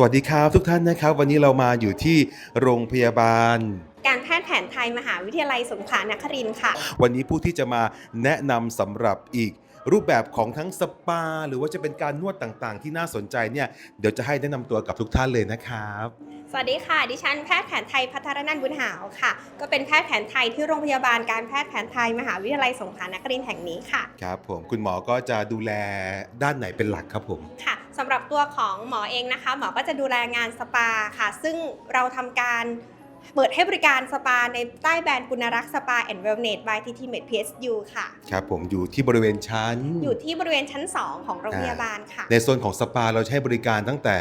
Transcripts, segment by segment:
สวัสดีครับทุกท่านนะครับ วันนี้เรามาอยู่ที่โรงพยาบาล การแพทย์แผนไทยมหาวิทยาลัยสงขลานครินทร์ค่ะ วันนี้ผู้ที่จะมาแนะนำสำหรับอีก รูปแบบของทั้งสปา หรือว่าจะเป็นการนวดต่างๆ ที่น่าสนใจเนี่ยเดี๋ยวจะให้แนะนำตัวกับทุกท่านเลยนะครับ สวัสดีค่ะ ดิฉันแพทย์แผนไทยพัทรนันท์บุญหาวค่ะ ก็เป็นแพทย์แผนไทยที่โรงพยาบาลการแพทย์แผนไทยมหาวิทยาลัยสงขลานครินทร์แห่งนี้ค่ะ ครับผมคุณหมอก็จะดูแลด้านไหนเป็นหลักครับผม ค่ะ สำหรับตัวของหมอเองนะคะ หมอก็จะดูแลงานสปาค่ะ ซึ่งเราทำการ เปิดให้บริการสปาในใต้แบรนด์ปุณรักษ์สปาแอนด์เวลเนส by TT Med PSU ค่ะ ครับผมอยู่ที่บริเวณชั้น อยู่ที่บริเวณชั้น 2 ของโรงพยาบาลค่ะ ในโซนของสปาเราจะให้บริการตั้งแต่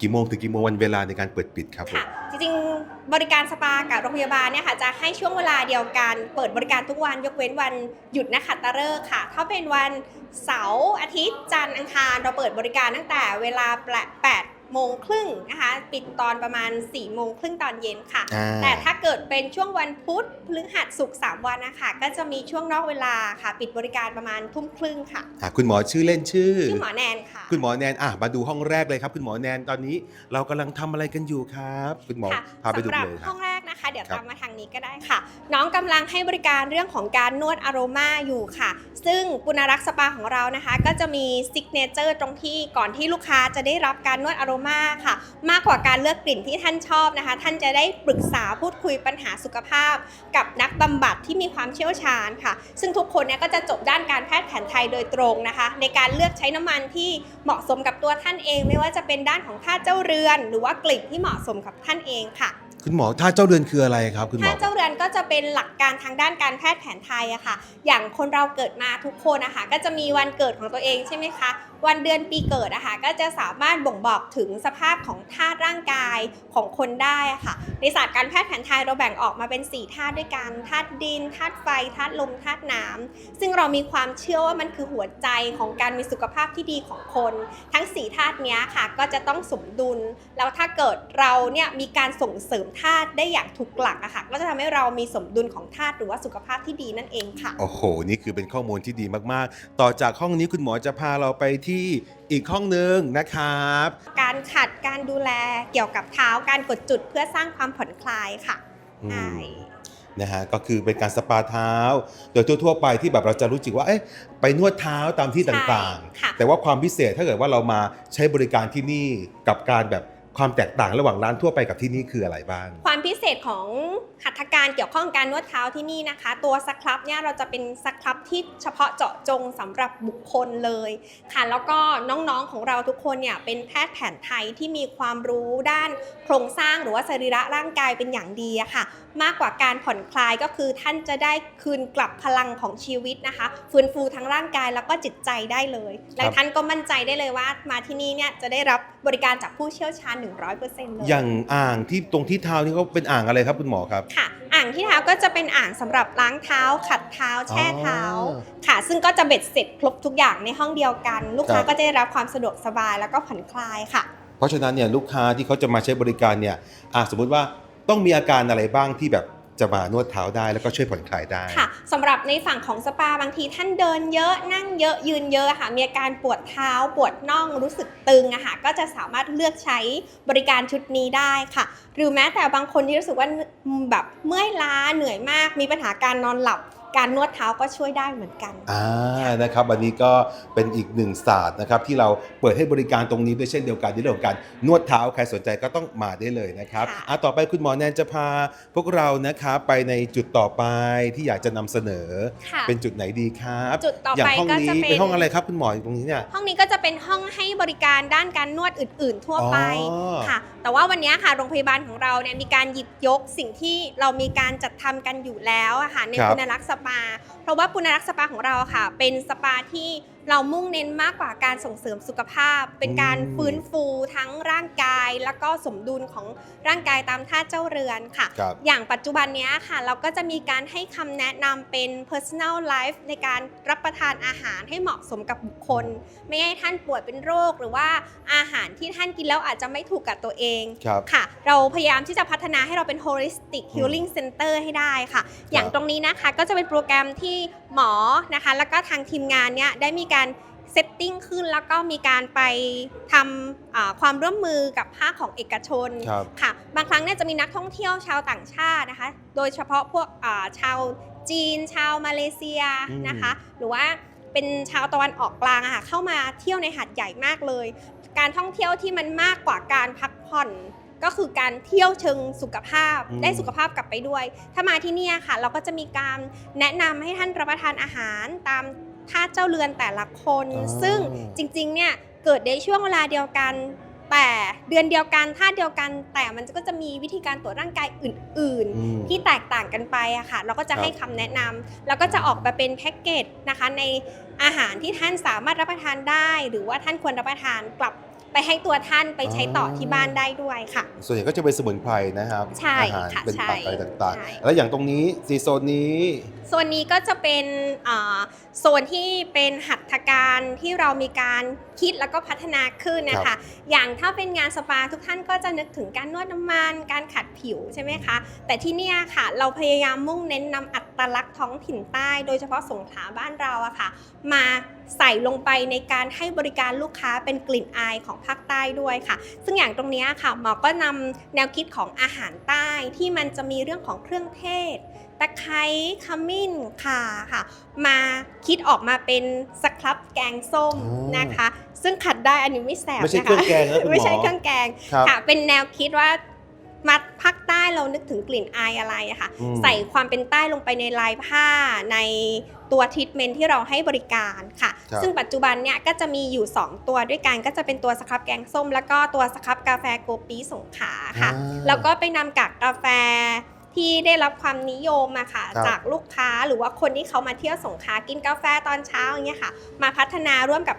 กี่โมงถึงกี่โมงวันเวลาในการเปิดปิดครับผมค่ะจริงๆบริการสปากับโรงพยาบาลเนี่ยค่ะจะให้ช่วงเวลาเดียวกัน เปิดบริการทุกวันยกเว้นวันหยุดนักขัตฤกษ์ค่ะ ถ้าเป็นวันเสาร์อาทิตย์จันทร์อังคารเราเปิดบริการตั้งแต่เวลา8 โมงครึ่งนะคะปิดตอนประมาณ4โมงครึ่งตอนเย็นค่ะ อ่า แต่ถ้าเกิดเป็นช่วงวันพุธพฤหัสศุกร์3วันนะคะก็จะมีช่วงนอกเวลาค่ะ ปิดบริการประมาณทุ่มครึ่งค่ะอะคุณหมอชื่อเล่นชื่อ ชื่อหมอแนนค่ะ คุณหมอแนนอะมาดูห้องแรกเลยครับ คุณหมอแนนตอนนี้เรากำลังทำอะไรกันอยู่ครับ คุณหมอค่ะพาไปดูสำหรับเลยคห้รัอบงแรกนะคะ เดี๋ยวครับตามมาทางนี้ก็ได้ค่ะ น้องกำลังให้บริการเรื่องของการนวดอโรมาอยู่ค่ะ ซึ่งปุณรักษ์สปาของเรานะคะ ก็จะมีซิกเนเจอร์ตรงที่ก่อนที่ลูกค้าจะได้รับการนวดอโรมาค่ะ มากกว่าการเลือกกลิ่นที่ท่านชอบนะคะ ท่านจะได้ปรึกษาพูดคุยปัญหาสุขภาพ กับนักบำบัดที่มีความเชี่ยวชาญค่ะ ซึ่งทุกคนเนี่ยก็จะจบด้านการแพทย์แผนไทยโดยตรงนะคะ ในการเลือกใช้น้ำมันที่เหมาะสมกับตัวท่านเอง ไม่ว่าจะเป็นด้านของท่าเจ้าเรือน หรือว่ากลิ่นที่เหมาะสมกับท่านเองค่ะคุณหมอท่าเจ้าเรือนคืออะไรครับคุณหมท่าอเจ้าเรือนก็จะเป็นหลักการทางด้านการแพทย์แผนไทยอะค่ะ อย่างคนเราเกิดมาทุกคนอะค่ะก็จะมีวันเกิดของตัวเองใช่ไหมคะ วันเดือนปีเกิดอะค่ะก็จะสามารถบ่งบอกถึงสภาพของธาตุร่างกายของคนได้ค่ะ ในศาสตร์การแพทย์แผนไทยเราแบ่งออกมาเป็น4ธาตุด้วยกันธาตุดินธาตุไฟธาตุลมธาตุน้ำซึ่งเรามีความเชื่อว่ามันคือหัวใจของการมีสุขภาพที่ดีของคน ทั้ง4ธาตุนี้ค่ะก็จะต้องสมดุล แล้วถ้าเกิดเราเนี่ยมีการส่งเสริมธาตุได้อย่างถูกหลักอะค่ะก็จะทำให้เรามีสมดุลของธาตุหรือว่าสุขภาพที่ดีนั่นเองค่ะโอ้โห นี่คือเป็นข้อมูลที่ดีมากๆ ต่อจากห้องนี้คุณหมอจะพาเราไปที่อีกห้องหนึ่งนะครับ การขัดการดูแลเกี่ยวกับเท้าการกดจุดเพื่อสร้างความผ่อนคลายค่ะอืมใช่นะฮะก็คือเป็นการสปาเท้า โดยทั่ว ๆ ไปที่แบบเราจะรู้สึกว่าเอ๊ะไปนวดเท้าตามที่ต่างใช่ค่ะๆแต่ว่าความพิเศษถ้าเกิดว่าเรามาใช้บริการที่นี่กับการแบบ ความแตกต่างระหว่างร้านทั่วไปกับที่นี่คืออะไรบ้าง ความพิเศษของหัตถการเกี่ยวข้องการนวดเท้าที่นี่นะคะ ตัวสครับเนี่ยเราจะเป็นสครับที่เฉพาะเจาะจงสำหรับบุคคลเลยค่ะแล้วก็น้องๆของเราทุกคนเนี่ยเป็นแพทย์แผนไทยที่มีความรู้ด้านโครงสร้างหรือว่าสรีระร่างกายเป็นอย่างดีอะค่ะ มากกว่าการผ่อนคลายก็คือท่านจะได้คืนกลับพลังของชีวิตนะคะ ฟื้นฟูทั้งร่างกายแล้วก็จิตใจได้เลย และท่านก็มั่นใจได้เลยว่า มาที่นี่เนี่ยจะได้รับบริการจากผู้เชี่ยวชาญ 100%เลยอย่างอ่างที่ตรงที่เท้านี่ก็เป็นอ่างอะไรครับคุณหมอครับค่ะอ่างที่เท้าก็จะเป็นอ่างสำหรับล้างเท้า ขัดเท้า แช่เท้าอ๋อค่ะ ซึ่งก็จะเบ็ดเสร็จครบทุกอย่างในห้องเดียวกัน ลูกค้าครับก็จะได้รับความสะดวกสบายแล้วก็ผ่อนคลายค่ะ เพราะฉะนั้นเนี่ยลูกค้าที่เขาจะมาใช้บริการเนี่ยอะสมมุติว่า ต้องมีอาการอะไรบ้างที่แบบจะมานวดเท้าได้แล้วก็ช่วยผ่อนคลายได้ ค่ะสำหรับในฝั่งของสปาบางทีท่านเดินเยอะนั่งเยอะยืนเยอะค่ะ มีอาการปวดเท้าปวดน่องรู้สึกตึงอะค่ะก็จะสามารถเลือกใช้บริการชุดนี้ได้ค่ะ หรือแม้แต่บางคนที่รู้สึกว่าแบบเมื่อยล้าเหนื่อยมาก มีปัญหาการนอนหลับ การนวดเท้าก็ช่วยได้เหมือนกันอ่านะครับวันนี้ก็เป็นอีกหนึ่งศาสตร์นะครับที่เราเปิดให้บริการตรงนี้ด้วยเช่นเดียวกันในเรื่องของการนวดเท้าใครสนใจก็ต้องมาได้เลยนะครับค่ะ อะต่อไปคุณหมอแนนจะพาพวกเรานะครับไปในจุดต่อไปที่อยากจะนำเสนอ ค่ะ เป็นจุดไหนดีครับจุดต่ออย่างไปห้องก็นี้จะเป็น เป็นห้องอะไรครับคุณหมอตรงนี้เนี่ย ห้องนี้ก็จะเป็นห้องให้บริการด้านการนวดอื่น ๆ ทั่วไปอ๋อ ค่ะ แต่ว่าวันนี้ค่ะโรงพยาบาลของเราเนี่ยมีการหยิบยกสิ่งที่เรามีการจัดทำกันอยู่แล้วอะค่ะในครับปุณรักษ์สปา เพราะว่าปุณรักษ์สปาของเราค่ะ เป็นสปาที่ เรามุ่งเน้นมากกว่าการส่งเสริมสุขภาพ เป็นการฟื้นฟูทั้งร่างกาย แล้วก็สมดุลของร่างกายตามท่าเจ้าเรือนค่ะ ครับอย่างปัจจุบันเนี้ยค่ะ เราก็จะมีการให้คำแนะนำเป็น personal life ในการรับประทานอาหารให้เหมาะสมกับบุคคล ไม่ให้ท่านป่วยเป็นโรค หรือว่าอาหารที่ท่านกินแล้วอาจจะไม่ถูกกับตัวเองครับ ค่ะ เราพยายามที่จะพัฒนาให้เราเป็น holistic healing center ให้ได้ค่ะ อย่างตรงนี้นะคะก็จะเป็นโปรแกรมที่หมอนะคะ แล้วก็ทางทีมงานเนี่ยได้มีการเซตติ้งขึ้นแล้วก็มีการไปทำอ่าความร่วมมือกับภาคของเอกชนครับค่ะบางครั้งเนี่ยจะมีนักท่องเที่ยวชาวต่างชาตินะคะ โดยเฉพาะพวกอ่าชาวจีน ชาวมาเลเซียอืมนะคะ หรือว่าเป็นชาวตะวันออกกลางอะค่ะเข้ามาเที่ยวในหาดใหญ่มากเลย การท่องเที่ยวที่มันมากกว่าการพักผ่อนก็คือการเที่ยวเชิงสุขภาพอืมได้สุขภาพกลับไปด้วย ถ้ามาที่เนี่ยค่ะ เราก็จะมีการแนะนำให้ท่านรับประทานอาหารตาม ท่าเจ้าเรือนแต่ละคน อ๋อ ซึ่งจริงๆเนี่ยเกิดในช่วงเวลาเดียวกัน แต่เดือนเดียวกันท่าเดียวกัน แต่มันก็จะมีวิธีการตรวจร่างกายอื่นอืมๆที่แตกต่างกันไปอะค่ะ เราก็จะครับ ให้คำแนะนำแล้วก็จะออกมาเป็นแพ็กเกจนะคะในอาหารที่ท่านสามารถรับประทานได้ หรือว่าท่านควรรับประทานกลับ ไปให้ตัวท่านไปใช้ต่อที่บ้านได้ด้วยค่ะ ส่วนใหญ่ก็จะเป็นสมุนไพรนะครับใช่อาหารค่ะเป็นใช่ผักอะไรต่างใช่ ๆ แล้วอย่างตรงนี้ซีโซนนี้ โซนนี้ก็จะเป็นอ่าโซนที่เป็นหัตถการที่เรามีการคิดแล้วก็พัฒนาขึ้นนะครัคะบอย่างถ้าเป็นงานสปาทุกท่านก็จะนึกถึงการนวดน้ำมัน การขัดผิวใช่ไหมคะ แต่ที่เนี่ยค่ะ เราพยายามมุ่งเน้นนำอัตลักษณ์ท้องถิ่นใต้ โดยเฉพาะสงขลาบ้านเราอะค่ะ มาใส่ลงไปในการให้บริการลูกค้าเป็นกลิ่นอายของภาคใต้ด้วยค่ะ ซึ่งอย่างตรงเนี้ยค่ะหมอก็นำแนวคิดของอาหารใต้ที่มันจะมีเรื่องของเครื่องเทศตะไคร้ขมิ้นข่าค่ะ มาคิดออกมาเป็นสครับแกงส้มอ๋อนะคะ ซึ่งขัดได้อันนี้ไม่แสบไม่ใช่นะเครื่คะองแกงนะคุณหมอไม่ใช่เครื่องแกงครับค่ะ เป็นแนวคิดว่ามาภาคใต้เรานึกถึงกลิ่นอายอะไรอะค่ะอืมใส่ความเป็นใต้ลงไปในลายผ้าใน ตัวทรีทเมนที่เราให้บริการค่ะ ครับ ซึ่งปัจจุบันเนี่ยก็จะมีอยู่ 2 ตัวด้วยกันก็จะเป็นตัวสครับแกงส้ม แล้วก็ตัวสครับกาแฟโกปีสงขลาค่ะ อ่า แล้วก็ไปนำกากกาแฟที่ได้รับความนิยมอะค่ะ ครับจากลูกค้าหรือว่าคนที่เขามาเที่ยวสงขลากินกาแฟตอนเช้าอย่างเงี้ยค่ะ มาพัฒนาร่วมกับ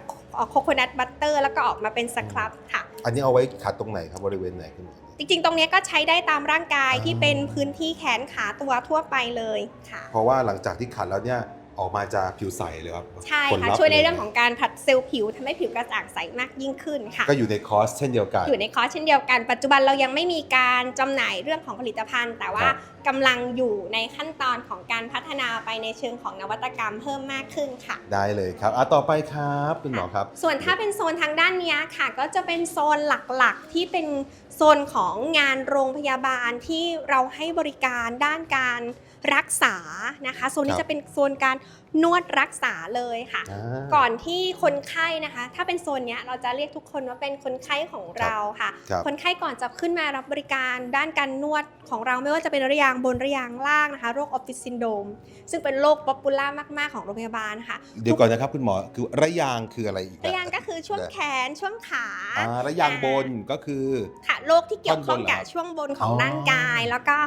โคโคนัทบัตเตอร์แล้วก็ออกมาเป็นสครับค่ะ อันนี้เอาไว้ขัดตรงไหนครับบริเวณไหนคุณหมอ จริงๆ ตรงเนี้ยก็ใช้ได้ตามร่างกายอ่า ที่เป็นพื้นที่แขนขาตัวทั่วไปเลยค่ะ เพราะว่าหลังจากที่ขัดแล้วเนี่ย ออกมาจะผิวใสเลยครับใช่ผลค่ะลัพธ์ช่วยในป็เรื่องของการผลัดเซลล์ผิวทำให้ผิวกระจ่างใสมากยิ่งขึ้นค่ะก็อยู่ในคอร์สเช่นเดียวกัน อยู่ในคอร์สเช่นเดียวกัน ปัจจุบันเรายังไม่มีการจำหน่ายเรื่องของผลิตภัณฑ์ แต่ว่าครับกำลังอยู่ในขั้นตอนของการพัฒนาไปในเชิงของนวัตกรรมเพิ่มมากขึ้นค่ะ ได้เลยครับอะต่อไปครับคุณหมอครับ ส่วนถ้าเป็นโซนทางด้านเนี้ยค่ะ ก็จะเป็นโซนหลักๆที่เป็นโซนของงานโรงพยาบาลที่เราให้บริการด้านการ รักษานะคะโซนคนี้รับจะเป็นโซนการ นวดรักษาเลยค่ะอ่าก่อนที่คนไข้นะคะ ถ้าเป็นโซนเนี้ยเราจะเรียกทุกคนว่าเป็นคนไข้ของเราค่ะครับคนไข้ก่อนจะขึ้นมารับบริการ ด้านการนวดของเราไม่ว่าจะเป็นระยางบนระยางล่างนะคะโรคออฟฟิศซินโดรมซึ่งเป็นโรคป๊อปปูล่ามาก ๆ ของโรงพยาบาลนะคะเดี๋ยวก่อนนะครับคุณหมอคือระยางคืออะไรอีกระยางก็คือช่วงแขนช่วงขาอ่าระยางบนก็คือค่ะโรคที่เกี่ยวข้องกับท่อนบนเหรอช่วงบนของอ๋อร่างกาย แล้วก็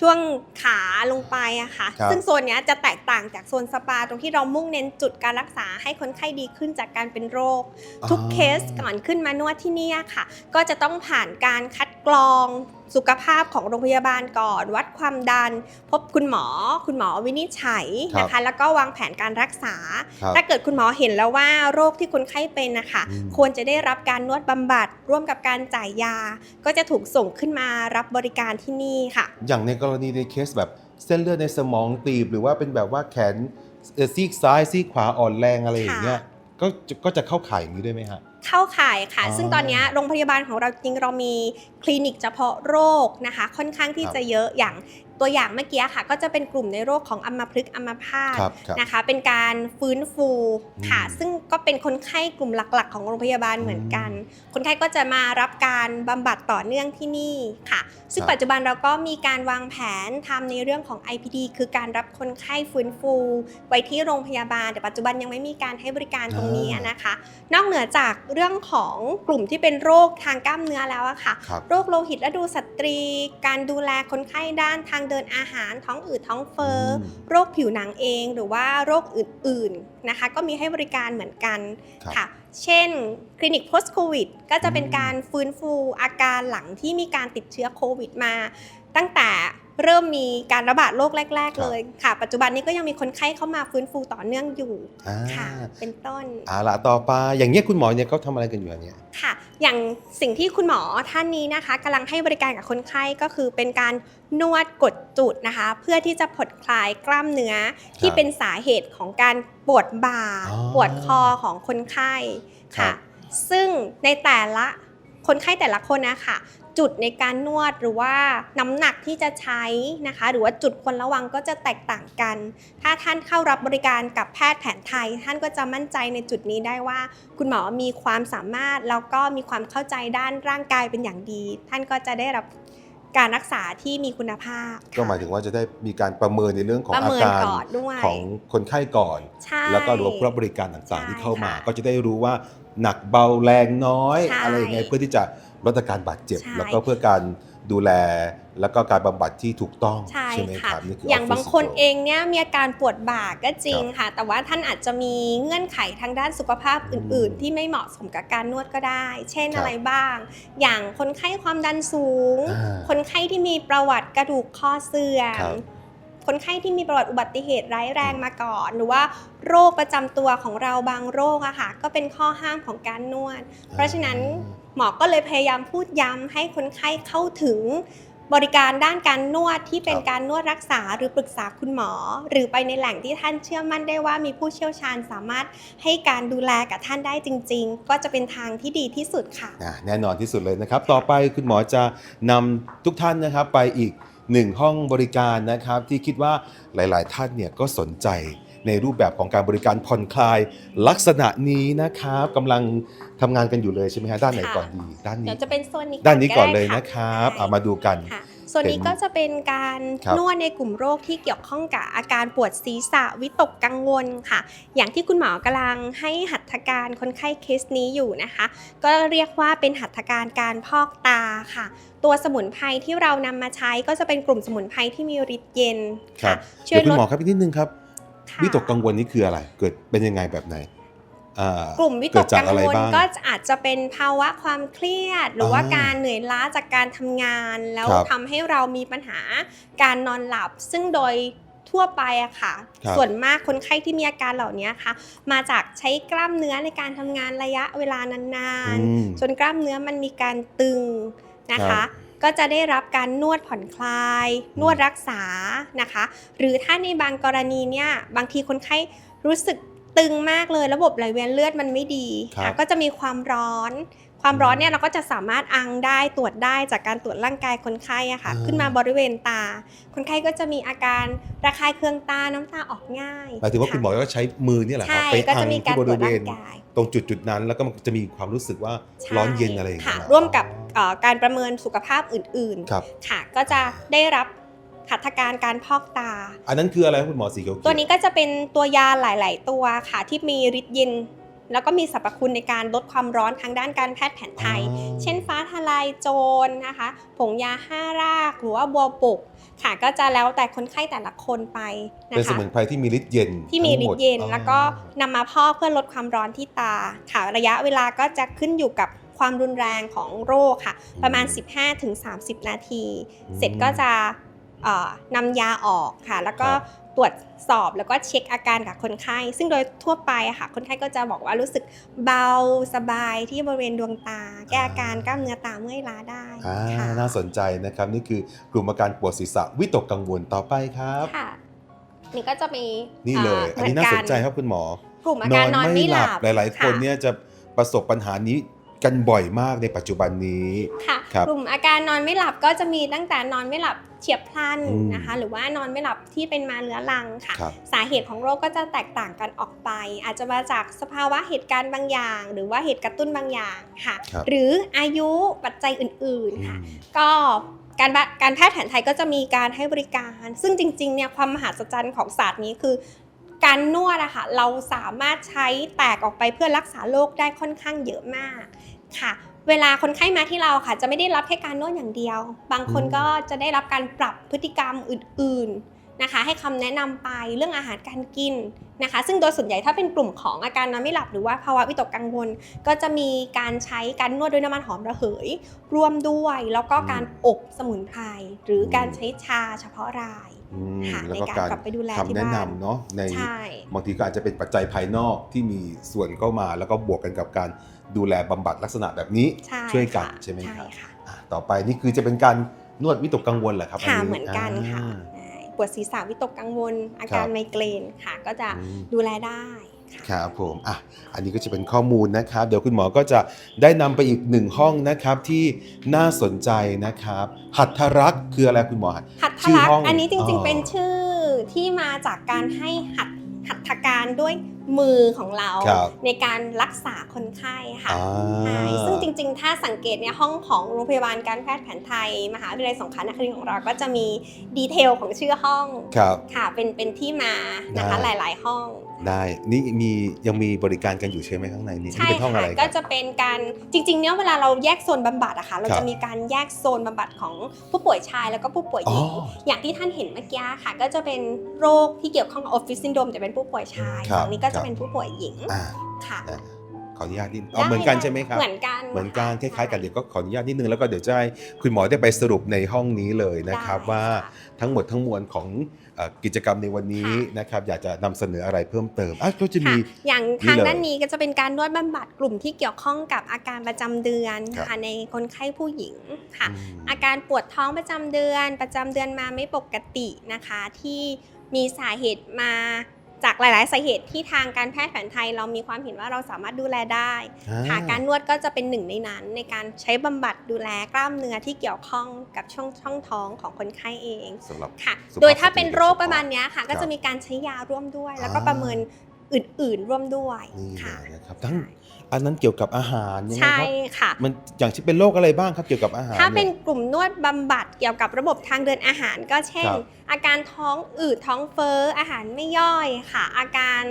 ช่วงขาลงไปอะค่ะครับซึ่งโซนเนี้ยจะแตกต่างจากโซนสปาตรงที่เรามุ่งเน้นจุดการรักษาให้คนไข้ดีขึ้นจากการเป็นโรค ทุกเคสก่อนขึ้นมานวดที่เนี่ยค่ะ ก็จะต้องผ่านการคัดกรองสุขภาพของโรงพยาบาลก่อน วัดความดัน พบคุณหมอ คุณหมอวินิจฉัยนะคะ แล้วก็วางแผนการรักษาครับถ้าเกิดคุณหมอเห็นแล้วว่าโรคที่คนไข้เป็นนะคะอืมควรจะได้รับการนวดบำบัด ร่วมกับการจ่ายยา ก็จะถูกส่งขึ้นมารับบริการที่นี่ค่ะ อย่างในกรณีในเคสแบบเส้นเลือดในสมองตีบหรือว่าเป็นแบบว่าแขน เอ่อซีกซ้ายซีกขวาอ่อนแรงอะไรอย่างเงี้ยก็จะก็จะเข้าข่ายอย่างนี้ด้วยไหมฮะ เข้าข่ายค่ะ อ๋อซึ่งตอนเนี้ยโรงพยาบาลของเราจริงเรามีคลินิกเฉพาะโรคนะคะ ค่อนข้างที่ครับ จะเยอะอย่างตัวอย่างเมื่อกี้ค่ะ ก็จะเป็นกลุ่มในโรคของอัมพฤกษ์อัมพาต ครับครับ นะคะเป็นการฟื้นฟูค่ะ อืมซึ่งก็เป็นคนไข้กลุ่มหลักๆ ของโรงพยาบาลเหมือนกัน คนไข้ก็จะมารับการบำบัดต่อเนื่องที่นี่ค่ะ ซึ่งครับ ปัจจุบันเราก็มีการวางแผนทำในเรื่องของ IPD คือการรับคนไข้ฟื้นฟู ไว้ที่โรงพยาบาล แต่ปัจจุบันยังไม่มีการให้บริการตรงนี้นะคะ นอกเหนือจากเรื่องของกลุ่มที่เป็นโรคทางกล้ามเนื้อแล้วอะค่ะ ครับ โรคโลหิตและดูสตรี การดูแลคนไข้ด้านทางเดินอาหาร ท้องอืดท้องเฟ้ออม โรคผิวหนังเอง หรือว่าโรคอื่นๆนะคะ ก็มีให้บริการเหมือนกันครับค่ะ เช่น คลินิก post covid ก็จะเป็นอืม การฟื้นฟูอาการหลังที่มีการติดเชื้อโควิดมา ตั้งแต่ เริ่มมีการระบาดโรคแรก ๆ เลยค่ะ ปัจจุบันนี้ก็ยังมีคนไข้เข้ามาฟื้นฟูต่อเนื่องอยู่อ่าค่ะเป็นต้นเอาละต่อไปอย่างเงี้ยคุณหมอเนี่ยเขาทำอะไรกันอยู่อันเนี้ยค่ะ อย่างสิ่งที่คุณหมอท่านนี้นะคะกำลังให้บริการกับคนไข้ก็คือเป็นการนวดกดจุดนะคะ เพื่อที่จะผ่อนคลายกล้ามเนื้อที่เป็นสาเหตุของการปวดบ่าอ๋อปวดคอของคนไข้ครัค่ะบซึ่งในแต่ละคนไข้แต่ละคนนะคะ จุดในการนวดหรือว่าน้ำหนักที่จะใช้นะคะ หรือว่าจุดควรระวังก็จะแตกต่างกัน ถ้าท่านเข้ารับบริการกับแพทย์แผนไทย ท่านก็จะมั่นใจในจุดนี้ได้ว่า คุณหมอมีความสามารถแล้วก็มีความเข้าใจด้านร่างกายเป็นอย่างดี ท่านก็จะได้รับการรักษาที่มีคุณภาพ ก็หมายถึงว่าจะได้มีการประเมินในเรื่องของประอาเมินการก่อนด้วยของคนไข้ก่อนใช่แล้วก็รวมผู้รับบริการต่างๆใช่ที่เข้ามาค่ะก็จะได้รู้ว่าหนักเบาแรงน้อยใช่อะไรยังไงเพื่อที่จะ ลดอาการบาดเจ็บ ใช่ แล้วก็เพื่อการดูแลแล้วก็การบำบัดที่ถูกต้องใช่ไหมค่ะ ครับนี่คืออย่าง Office บางคน Syndrome เองเนี่ยมีอาการปวดบ่าก็จริงค่ะ แต่ว่าท่านอาจจะมีเงื่อนไขทางด้านสุขภาพอื่นอืมๆที่ไม่เหมาะสมกับการนวดก็ได้ เช่นครับอะไรบ้าง อย่างคนไข้ความดันสูง อ่า คนไข้ที่มีประวัติกระดูกคอเสื่อครัมบ คนไข้ที่มีประวัติอุบัติเหตุร้ายแรงมาก่อน หรือว่าโรคประจำตัวของเราบางโรคอะค่ะก็เป็นข้อห้ามของการนวด เพราะฉะนั้นหมอก็เลยพยายามพูดย้ำให้คนไข้เข้าถึงบริการด้านการนวดที่เป็นครับการนวดรักษาหรือปรึกษาคุณหมอ หรือไปในแหล่งที่ท่านเชื่อมั่นได้ว่ามีผู้เชี่ยวชาญสามารถให้การดูแลกับท่านได้จริง ๆ ก็จะเป็นทางที่ดีที่สุดค่ะอ่าแน่นอนที่สุดเลยนะครับ ต่อไปคุณหมอจะนำทุกท่านนะครับไปอีก หนึ่งห้องบริการนะครับที่คิดว่าหลาย ๆ ท่านเนี่ยก็สนใจ ในรูปแบบของการบริการผ่อนคลายลักษณะนี้นะครับกำลังทำงานกันอยู่เลยใช่ไหมฮะด้านไหนค่ะก่อนดีด้านเดี๋นี้ยวจะเป็นโซนนี้ด้านนี้ก่อนได้เลยนะครับใช่เอามาดูกันค่ะส่วนนี้เห็นก็จะเป็นการครับนวดในกลุ่มโรคที่เกี่ยวข้องกับอาการปวดศีรษะวิตกกังวลค่ะ อย่างที่คุณหมอกำลังให้หัตถการคนไข้เคสนี้อยู่นะคะ ก็เรียกว่าเป็นหัตถการการพอกตาค่ะ ตัวสมุนไพรที่เรานำมาใช้ก็จะเป็นกลุ่มสมุนไพรที่มีฤทธิ์เย็นครัค่ะบช่วยเดี๋ยวคุลณดหมอครับอีกนิดนึงครับค่ะ วิตกกังวลนี่คืออะไร เกิดเป็นยังไงแบบไหนอ่ากลุ่มวิเกิตดกจากกังอะไรวลบ้างก็อาจจะเป็นภาวะความเครียด หรือว่าอ่าการเหนื่อยล้าจากการทำงาน แล้วครับทำให้เรามีปัญหาการนอนหลับ ซึ่งโดยทั่วไปอะค่ะครับส่วนมากคนไข้ที่มีอาการเหล่านี้ค่ะ มาจากใช้กล้ามเนื้อในการทำงานระยะเวลานานอืมๆจนกล้ามเนื้อมันมีการตึงนะครัคะบ ก็จะได้รับการนวดผ่อนคลาย นวดรักษานะคะ หรือถ้าในบางกรณีเนี่ยบางทีคนไข้รู้สึกตึงมากเลยระบบไหลเวียนเลือดมันไม่ดีครัค่ะบก็จะมีความร้อน ความร้อนเนี่ยเราก็จะสามารถอังได้ตรวจได้จากการตรวจร่างกายคนไข้อะค่ะอ่าขึ้นมาบริเวณตา คนไข้ก็จะมีอาการระคายเคืองตาน้ำตาออกง่ายหมายถึงว่าคุณหมอก็ใช้มือนี่แหละครับใช่ไปก็อัจะงมีกาที่รบตรวริจเวร่าณงกายตรงจุดจุดๆนั้น แล้วก็มันจะมีความรู้สึกว่าใช่ร้อนเย็นอะไรอย่างค่ะเงี้ยร่วมกับเอ่อ การประเมินสุขภาพอื่นครับ ๆ ค่ะ ก็จะได้รับหัตถการการพอกตา อันนั้นคืออะไรครับคุณหมอสีเขียวๆตัวนี้ก็จะเป็นตัวยาหลาย ๆ ตัวค่ะ ที่มีฤทธิ์เย็น แล้วก็มีสรรพคุณในการลดความร้อนทางด้านการแพทย์แผนไทย อ๋อ เช่นฟ้าทลายโจรนะคะ ผงยาห้ารากหรือว่าบัวปลุกค่ะก็จะแล้วแต่คนไข้แต่ละคนไปนะเป็นสคะ มุนไพรที่มีฤทธิ์เย็นที่มีทั้งฤหทธิ์เย็นอ๋อแล้วก็นำมาพอกเพื่อลดความร้อนที่ตาค่ะระยะเวลาก็จะขึ้นอยู่กับ ความรุนแรงของโรคค่ะ ประมาณ 15-30 นาที เสร็จก็จะเอ่อนำยาออกค่ะ แล้วก็ครับตรวจสอบแล้วก็เช็คอาการกับคนไข้ ซึ่งโดยทั่วไปอะค่ะ คนไข้ก็จะบอกว่ารู้สึกเบาสบายที่บริเวณดวงตา แก้อาการกล้ามเนื้อตาเมื่อยล้าได้อ่าค่ะน่าสนใจนะครับ นี่คือกลุ่มอาการปวดศีรษะวิตกกังวลต่อไปครับค่ะนี่ก็จะมีนี่เลยาอันนี้น่าสนใจครับคุณหมอกลุ่มอาการนอนไม่หลับหลาย ๆ คนเนี่ยจะประสบปัญหานี้ กันบ่อยมากในปัจจุบันนี้ค่ะครับ กลุ่มอาการนอนไม่หลับก็จะมีตั้งแต่นอนไม่หลับเฉียบพลันอืมนะคะ หรือว่านอนไม่หลับที่เป็นมาเรื้อรังค่ะ ครับ สาเหตุของโรคก็จะแตกต่างกันออกไป อาจจะมาจากสภาวะเหตุการณ์บางอย่าง หรือว่าเหตุกระตุ้นบางอย่างค่ะ ครับ หรืออายุปัจจัยอื่นๆค่ะอืมก็การบะการแพทย์แผนไทยก็จะมีการให้บริการ ซึ่งจริงๆเนี่ยความมหัศจรรย์ของศาสตร์นี้คือ การนวดอะค่ะเราสามารถใช้แตกออกไปเพื่อรักษาโรคได้ค่อนข้างเยอะมาก ค่ะ เวลาคนไข้มาที่เราค่ะ จะไม่ได้รับแค่การนวดอย่างเดียว บางคนอืมก็จะได้รับการปรับพฤติกรรมอื่น ๆนะคะ ให้คำแนะนำไปเรื่องอาหารการกินนะคะ ซึ่งโดยส่วนใหญ่ถ้าเป็นกลุ่มของอาการนอนไม่หลับหรือว่าภาวะวิตกกังวล ก็จะมีการใช้การนวดด้วยน้ำมันหอมระเหยร่วมด้วย แล้วก็การอบสมุนไพรหรือการใช้ชาเฉพาะรายอืมค่ะแล้วในก็การการกลับไปดูแลที่คำแนะบ้านนำเนาะในใช่บางทีก็อาจจะเป็นปัจจัยภายนอกที่มีส่วนเข้ามาแล้วก็บวกกันกับการ ดูแลบำบัดลักษณะแบบนี้ใช่ช่วยกันค่ะใช่ไหมครับค่ะอะต่อไปนี่คือจะเป็นการนวดวิตกกังวลเหรอครับค่ะนนี้เหมือนกันค่ะอ่าใช่ปวดศีรษะวิตกกังวล อาครัการบไมเกรนค่ะก็จะอืมดูแลได้ค่ะครับผมอะอันนี้ก็จะเป็นข้อมูลนะครับ เดี๋ยวคุณหมอก็จะได้นำไปอีกหนึ่งห้องนะครับที่น่าสนใจนะครับ หัตถรักษ์คืออะไรคุณหมอหัตถชื่อลักห้องษณ์อันนี้จริงอ๋อๆเป็นชื่อที่มาจากการให้หัตหัตถการด้วย มือของเราครับในการรักษาคนไข้ค่ะอ่า ใช่ซึ่งจริงๆ ถ้าสังเกตเนี่ยห้องของโรงพยาบาลการแพทย์แผนไทย มหาวิทยาลัยสงขลานครินทร์ของเราก็จะมีดีเทลของชื่อห้องครับ ค่ะ เป็นเป็นที่มานะคะได้หลายๆห้อง ได้นี่มียังมีบริการกันอยู่ใช่ไหมข้างในนี้ใช่นี่เป็นห้องอะไรค่ะคก็รับ จะเป็นการจริงๆเนี่ยเวลาเราแยกโซนบำบัดอะค่ะเราครัจะบ มีการแยกโซนบำบัดของผู้ป่วยชายแล้วก็ผู้ป่วยหญิงอ๋ออย่างที่ท่านเห็นเมื่อกี้ค่ะ ก็จะเป็นโรคที่เกี่ยวข้องกับออฟฟิศซินโดรมจะเป็นผู้ป่วยชายครับ ฝั่งนี้ก็ครัจะบเป็นผู้ป่วยหญิงอ่าค่ะอะขออนุญาตนิดอ๋อเหมือนกันใช่ไหมครับ เหมือนกันเหมือนกันคค่ะล้ายๆกันเดี๋ยวก็ขออนุญาตนิดนึงแล้วก็เดี๋ยวจะให้คุณหมอได้ไปสรุปในห้องนี้เลยนะครับได้ว่าค่ะทั้งหมดทั้งมวลของเอ่อกิจกรรมในวันนี้ค่ะนะครับ อยากจะนำเสนออะไรเพิ่มเติมอะก็จะมี ค่ะอย่างทางนี่เลยด้านนี้ก็จะเป็นการนวดบำบัดกลุ่มที่เกี่ยวข้องกับอาการประจำเดือนครับ ค่ะในคนไข้ผู้หญิงค่ะอืมอาการปวดท้องประจำเดือน ประจำเดือนมาไม่ปกตินะคะ ที่มีสาเหตุมา จากหลาย ๆ สาเหตุที่ทางการแพทย์แผนไทย เรามีความเห็นว่าเราสามารถดูแลได้ค่ะอ่าการนวดก็จะเป็นหนึ่งในนั้น ในการใช้บำบัดดูแลกล้ามเนื้อที่เกี่ยวข้องกับช่องช่องท้องของคนไข้เองสำหรับค่ะสุภาพโดยถ้าเป็นสตรีโรคประมาณเนี้ยค่ะครัก็บจะมีการใช้ยาร่วมด้วย แล้วก็อ่าประเมินอื่น ๆ ร่วมด้วยนี่เลค่ะยนะครับทั้ง อันนั้นเกี่ยวกับอาหารยังไงใช่ครับค่ะ มันอย่างที่เป็นโรคอะไรบ้างครับเกี่ยวกับอาหารถ้าเป็นย กลุ่มนวดบำบัดเกี่ยวกับระบบทางเดินอาหาร ก็เช่น ครับอาการท้องอืดท้องเฟ้ออาหารไม่ย่อยค่ะ อาการ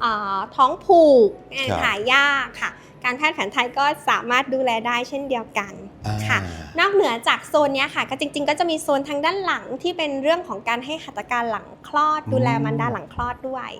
เอ่อท้องผูกครับ ถ่ายยากค่ะ การแพทย์แผนไทยก็สามารถดูแลได้เช่นเดียวกันอ่าค่ะ นอกเหนือจากโซนเนี้ยค่ะ ก็จริง ๆ ก็จะมีโซนทางด้านหลังที่เป็นเรื่องของการให้หัตถการหลังคลอด ดูแลมารดาหลังคลอดด้วย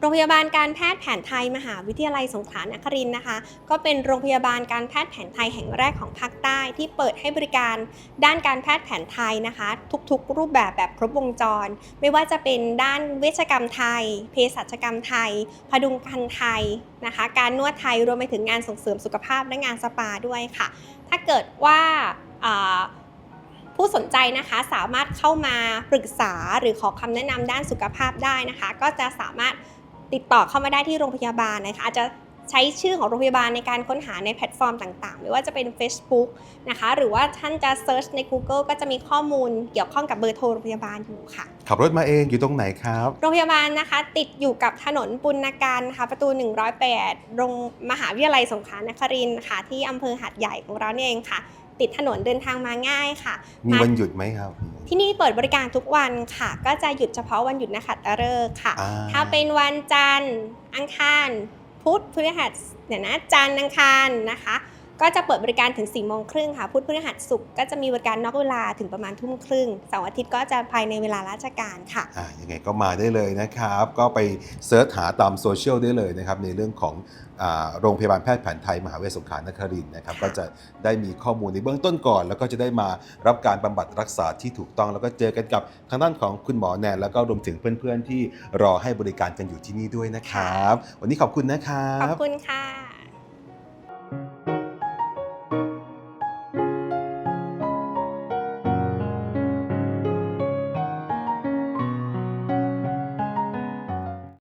โรงพยาบาลการแพทย์แผนไทยมหาวิทยาลัยสงขลานครินนะคะ ก็เป็นโรงพยาบาลการแพทย์แผนไทยแห่งแรกของภาคใต้ที่เปิดให้บริการด้านการแพทย์แผนไทยนะคะ ทุกๆ รูปแบบแบบครบวงจร ไม่ว่าจะเป็นด้านเวชกรรมไทย เภสัชกรรมไทย พดุงคันไทยนะคะ การนวดไทยรวมไปถึงงานส่งเสริมสุขภาพและงานสปาด้วยค่ะ ถ้าเกิดว่าผู้สนใจนะคะสามารถเข้ามาปรึกษาหรือขอคำแนะนำด้านสุขภาพได้นะคะ ก็จะสามารถ ติดต่อเข้ามาได้ที่โรงพยาบาลนะคะอาจจะใช้ชื่อของโรงพยาบาลในการค้นหาในแพลตฟอร์มต่างๆ ไม่ว่าจะเป็น Facebook นะคะ หรือว่าท่านจะเซิร์ชใน Google ก็จะมีข้อมูลเกี่ยวข้องกับเบอร์โทรโรงพยาบาลอยู่ค่ะ ขับรถมาเองอยู่ตรงไหนครับ โรงพยาบาลนะคะ ติดอยู่กับถนนปุณการนะคะประตู 108โรงมหาวิทยาลัยสงขลานครินทร์ค่ะที่อำเภอหัดใหญ่ของเราเนี่ยเองค่ะ ติดถนนเดินทางมาง่ายค่ะ มีมาวันหยุดไหมครับ ที่นี่เปิดบริการทุกวันค่ะ ก็จะหยุดเฉพาะวันหยุดนักขัตฤกษ์ค่ะ อ่า ถ้าเป็นวันจันทร์อังคาร พุธพฤหัสเดี๋ยวนะจันทร์อังคารนะคะ ก็จะเปิดบริการถึง4ี่โมงครึ่งค่ะ พุธพฤหัสศุกร์ก็จะมีบริการนอกเวลาถึงประมาณทุ่มครึ่งเสาร์อาทิตย์ก็จะภายในเวลาราชการค่ะอ่ายังไงก็มาได้เลยนะครับ ก็ไปเสิร์ชหาตามโซเชียลได้เลยนะครับในเรื่องของอาโรงพยาบาลแพทย์แผนไทย มหาวิทยาลัยสงขลานครินทร์นะครับค่ะก็จะได้มีข้อมูลในเบื้องต้นก่อน แล้วก็จะได้มารับการบำบัดรักษาที่ถูกต้อง แล้วก็เจอกันกับทางด้านของคุณหมอแนนแล้วก็รวมถึงเพื่อนๆที่รอให้บริการกันอยู่ที่นี่ด้วยนะครับ วันนี้ขอบคุณนะครัขอบบคุณค่ะ